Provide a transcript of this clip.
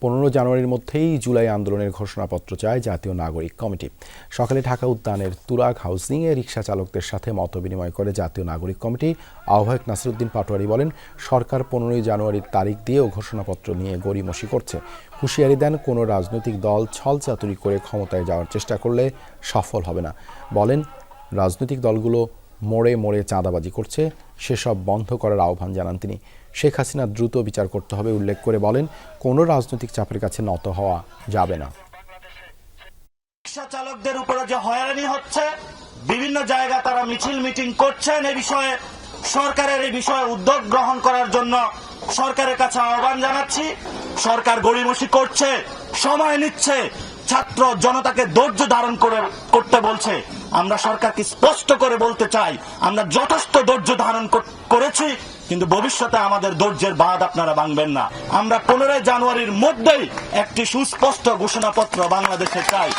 পনেরো জানুয়ারির মধ্যেই জুলাই আন্দোলনের ঘোষণাপত্র চায় জাতীয় নাগরিক কমিটি। সকালে ঢাকা উদ্যানের তুরাগ হাউসিংয়ে রিক্সা চালকদের সাথে মতবিনিময় করে জাতীয় নাগরিক কমিটি আহ্বায়ক নাসিরুদ্দিন পাটোয়ারি বলেন, সরকার পনেরোই জানুয়ারির তারিখ দিয়েও ঘোষণাপত্র নিয়ে গড়িমসি করছে। হুঁশিয়ারি দেন, কোনো রাজনৈতিক দল ছলচাতুরি করে ক্ষমতায় যাওয়ার চেষ্টা করলে সফল হবে না। বলেন, রাজনৈতিক দলগুলো মোড়ে মোড়ে চাঁদাবাজি করছে। সেসব বন্ধ করার আহ্বান জানান তিনি। শেখ হাসিনা দ্রুত বিচার করতে হবে উল্লেখ করে বলেন, কোনো রাজনৈতিক চাপের কাছে নত হওয়া যাবে না। রিক্সা চালকদের উপরে যে হয়রানি হচ্ছে, বিভিন্ন জায়গা তারা মিছিল মিটিং করছেন এ বিষয়ে, সরকারের এই বিষয়ে উদ্যোগ গ্রহণ করার জন্য সরকারের কাছে আহ্বান জানাচ্ছি। সরকার গড়িমসি করছে, সময় নিচ্ছে ছাত্র জনতাকে ধৈর্য ধারণ করে, করতে বলছে। আমরা সরকারকে স্পষ্ট করে বলতে চাই, আমরা যথেষ্ট ধৈর্য ধারণ করেছি, কিন্তু ভবিষ্যতে আমাদের ধৈর্যের বাদ আপনারা ভাঙবেন না। আমরা পনেরোই জানুয়ারির মধ্যেই একটি সুস্পষ্ট ঘোষণাপত্র বাংলাদেশে চাই।